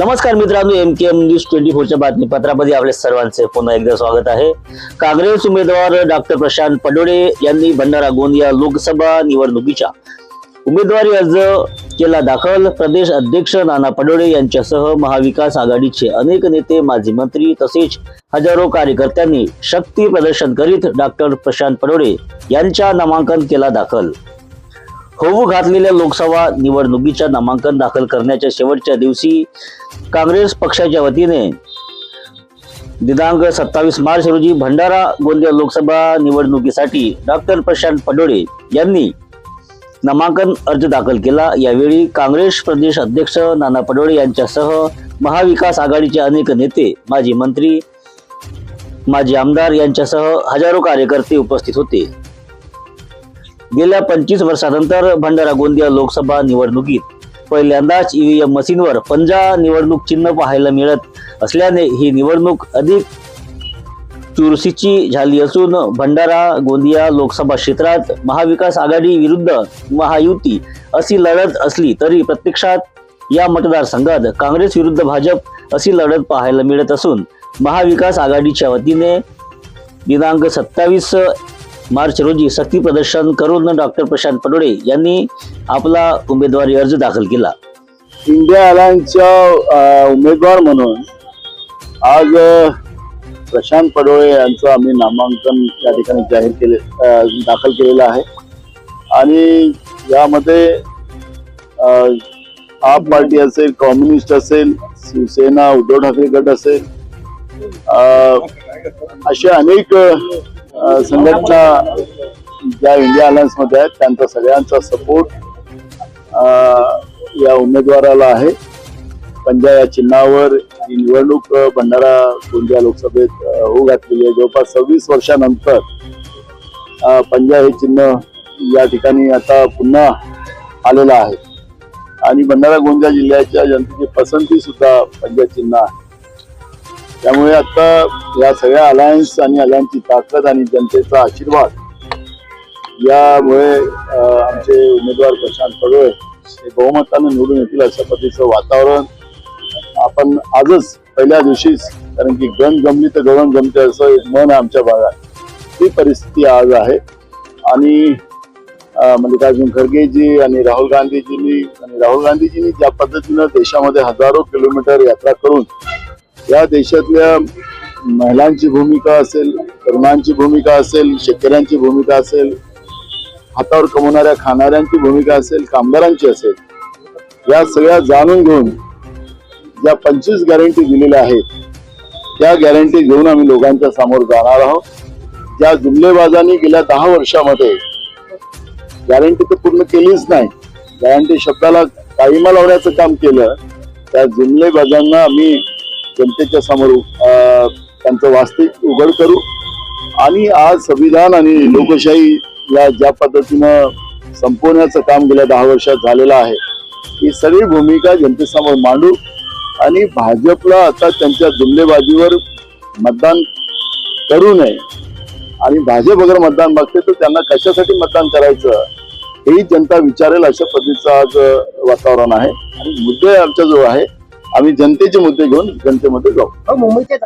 नमस्कार मित्रांनो M K M news twenty फोरच्या बातमीपत्रामध्ये आपले सर्वांचे पुन्हा एकदा स्वागत आहे. काँग्रेस उमेदवार डॉक्टर प्रशांत पडोळे यांनी भंडारा गोंदिया लोकसभा निवडणुकीच्या उमेदवारी अर्ज केला दाखल. प्रदेश अध्यक्ष नाना पडोळे यांच्यासह महाविकास आघाडीचे अनेक नेते माजी मंत्री तसेच हजारो कार्यकर्त्यांनी शक्ती प्रदर्शन करीत डॉक्टर प्रशांत पडोळे यांच्या नामांकन केला दाखल. होऊ घातलेल्या लोकसभा निवडणुकीच्या नामांकन दाखल करण्याच्या शेवटच्या दिवशी काँग्रेस पक्षाच्या वतीने दिनांक सत्तावीस मार्च रोजी भंडारा गोंदिया लोकसभा निवडणुकीसाठी डॉक्टर प्रशांत पडोळे यांनी नामांकन अर्ज दाखल केला. यावेळी काँग्रेस प्रदेश अध्यक्ष नाना पडोळे यांच्यासह महाविकास आघाडीचे अनेक नेते माजी मंत्री माजी आमदार यांच्यासह हजारो कार्यकर्ते उपस्थित होते. गेल्या पंचवीस वर्षानंतर भंडारा गोंदिया लोकसभा निवडणुकीत पहिल्यांदाच ईव्हीएम मशीनवर पंजा निवडणूक चिन्ह पाहायला मिळत असल्याने ही निवडणूक अधिक चुरशीची झाली असून भंडारा गोंदिया लोकसभा क्षेत्रात महाविकास आघाडी विरुद्ध महायुती अशी लढत असली तरी प्रत्यक्षात या मतदारसंघात काँग्रेस विरुद्ध भाजप अशी लढत पाहायला मिळत असून महाविकास आघाडीच्या वतीने दिनांक सत्तावीस मार्च रोजी सक्ती प्रदर्शन करून डॉक्टर प्रशांत पडोळे यांनी आपला उमेदवारी अर्ज दाखल केला. इंडिया अलायन्सच्या उमेदवार म्हणून आज प्रशांत पडोळे यांचं आम्ही नामांकन या ठिकाणी जाहीर केले दाखल केलेलं आहे. आणि यामध्ये आप पार्टी असेल कम्युनिस्ट असेल शिवसेना उद्धव ठाकरे गट असेल असे अनेक संघटना ज्या इंडिया अलायन्समध्ये आहेत त्यांचा सगळ्यांचा सपोर्ट या उमेदवाराला आहे. पंजा या चिन्हावर ही निवडणूक भंडारा गोंदिया लोकसभेत होऊ घातलेली आहे. जवळपास सव्वीस वर्षानंतर पंजा हे चिन्ह या ठिकाणी आता पुन्हा आलेलं आहे. आणि भंडारा गोंदिया जिल्ह्याच्या जनतेची पसंती सुद्धा पंजा चिन्ह आहे. त्यामुळे आता या सगळ्या अलायन्स आणि अलायन्सची ताकद आणि जनतेचा आशीर्वाद यामुळे आमचे उमेदवार प्रशांत पडोळे हे बहुमताने निवडून येतील अशा पद्धतीचं वातावरण आपण आजच पहिल्या दिवशीच कारण की गण गमली तर गगन गमते असं एक मन आहे आमच्या भागात. ती परिस्थिती आज आहे. आणि मल्लिकार्जुन खरगेजी आणि राहुल गांधीजींनी आणि राहुल गांधीजींनी ज्या पद्धतीनं देशामध्ये हजारो किलोमीटर यात्रा करून या देशातल्या महिलांची भूमिका असेल तरुणांची भूमिका असेल शेतकऱ्यांची भूमिका असेल हातावर कमवणाऱ्या खाणाऱ्यांची भूमिका असेल कामगारांची असेल या सगळ्या जाणून घेऊन ज्या पंचवीस गॅरंटी दिलेल्या आहेत त्या गॅरंटी घेऊन आम्ही लोकांच्या समोर जाणार आहोत. ज्या जुमलेबाजांनी गेल्या दहा वर्षामध्ये गॅरंटी तर पूर्ण केलीच नाही गॅरंटी शब्दाला काहीमा लावण्याचं काम केलं त्या जुमलेबाजांना आम्ही जनतेच्या समोर त्यांचं वास्तविक उघड करू. आणि आज संविधान आणि लोकशाही या ज्या पद्धतीनं संपवण्याचं काम गेल्या दहा वर्षात झालेलं आहे ही सगळी भूमिका जनतेसमोर मांडू. आणि भाजपला आता त्यांच्या जुमलेबाजीवर मतदान करू नये. आणि भाजप अगर मतदान मागते तर त्यांना कशासाठी मतदान करायचं हेही जनता विचारेल अशा पद्धतीचं आज वातावरण आहे. आणि मुद्दे आमच्या जो आहे. आम्ही जनतेचे मुद्दे घेऊन जनतेमध्ये जाऊ. हो, मुंबईचे